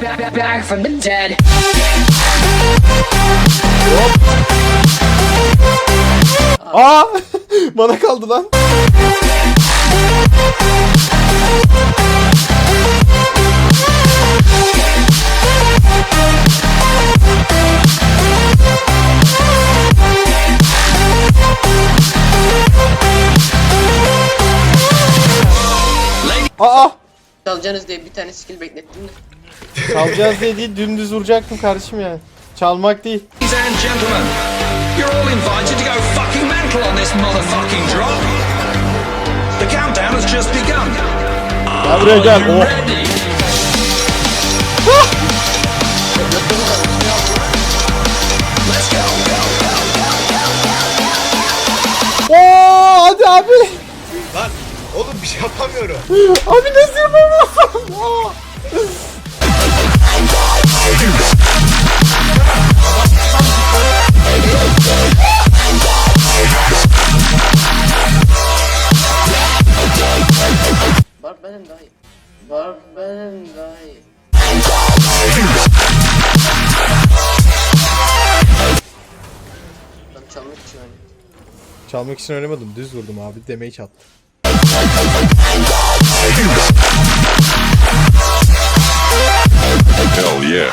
Back, from the dead. Aa! Bana kaldı lan. Aa! Alacaksınız diye bir tane skill beklettim de. Çalacağız diye değil dümdüz vuracaktım kardeşim yani. Çalmak değil. Ladies and gentlemen, you're all invited to go fucking mental on this motherfucking drop. The countdown has just begun. Gel buraya gel. Oh. ready? Let's go. Oo, hadi abi. Lan oğlum bir şey yapamıyorum. Abi nasıl yapamazsın? Var benim daha iyi. Var benim daha iyi. Ben çalmak için oynadım. Çalmak için oynamadım. Düz vurdum abi. Demeyi çattı. Hell yeah.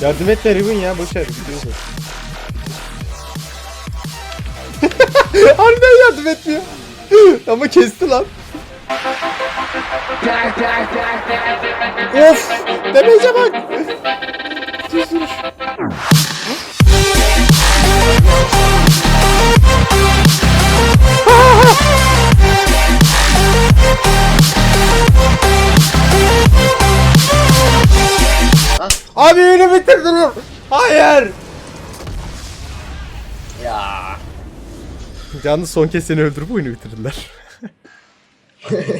Yardım et de Riven ya. Boş ver. Gidiyorsun. Harbiden yardım etmiyor. Ama kesti lan. Of! Demeyece bak. Abi beni bitirdin. Hayır. Ya. Yalnız son kez seni öldürüp oyunu bitirdiler.